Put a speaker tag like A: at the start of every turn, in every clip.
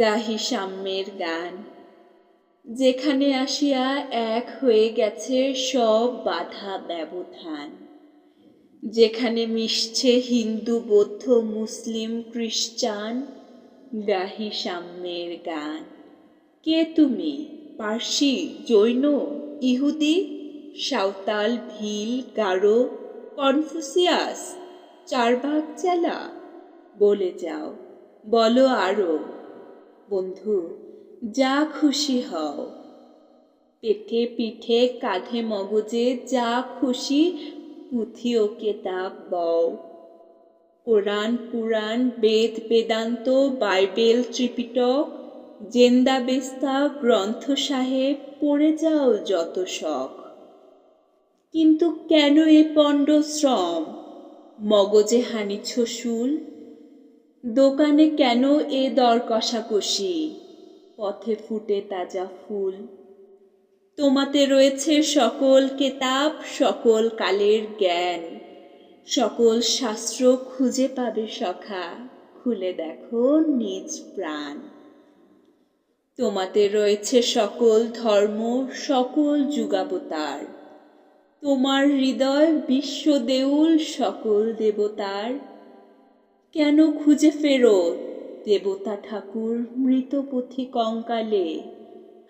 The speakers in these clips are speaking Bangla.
A: গাহি সাম্যের গান। যেখানে আসিয়া এক হয়ে গেছে সব বাধা ব্যবধান। যেখানে মিশছে হিন্দু, বৌদ্ধ, মুসলিম, খ্রিস্টান গাহি সাম্যের গান। কে তুমি? পার্সি, জৈন, ইহুদি, সাঁওতাল, ভিল, গারো, কনফুসিয়াস চারবাক চেলা বলে যাও। বলো আরও বন্ধু, যা খুশি হও। পেটে পিঠে কাঁধে মগজে যা খুশি পুঁথি ও কেতাব বও। Quran, Puran, Veda, Vedanta, Bible, Tripitaka, Zend Avesta, Granth Sahib, পড়ে যাও যত শখ। কিন্তু কেন এ পণ্ড শ্রম? মগজে হানিছ শুল দোকানে কেন এ দর কষাকষি? পথে ফুটে তাজা ফুল। তোমাতে রয়েছে সকল কেতাব, সকল কালের জ্ঞান। সকল শাস্ত্র খুঁজে পাবে সখা, খুলে দেখো নিজ প্রাণ। তোমাতে রয়েছে সকল ধর্ম, সকল যুগাবতার। তোমার হৃদয় বিশ্ব দেউল, সকল দেবতার। কেন খুঁজে ফেরো দেবতা ঠাকুর মৃত পথি কঙ্কালে।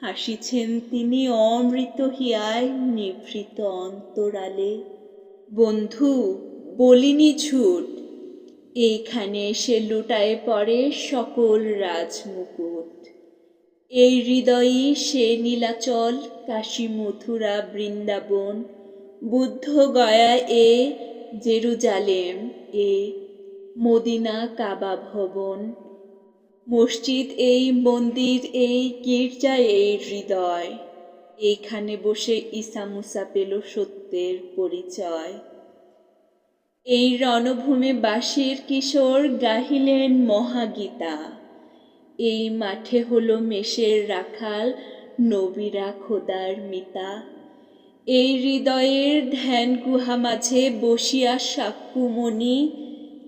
A: হাসিছেন তিনি অমৃত হিয়ায় নিভৃত অন্তরালে। বন্ধু, বলিনি ঝুট এইখানে এসে লুটায় পড়ে সকল রাজমুকুট। এই হৃদয়ই সে নীলাচল কাশী মথুরা বৃন্দাবন বুদ্ধ গয়া এ জেরুজালেম, এ মদিনা কাবা ভবন। মসজিদ এই, মন্দির এই, গির্জা এই হৃদয়। এইখানে বসে ঈসা মুসা পেল সত্যের পরিচয়। এই রণভূমে বাসির কিশোর গাহিলেন মহাগীতা। এই মাঠে হলো মেষের রাখাল, নবীরা খোদার মিতা। এই হৃদয়ের ধ্যান গুহা মাঝে বসিয়া সাক্কুমণি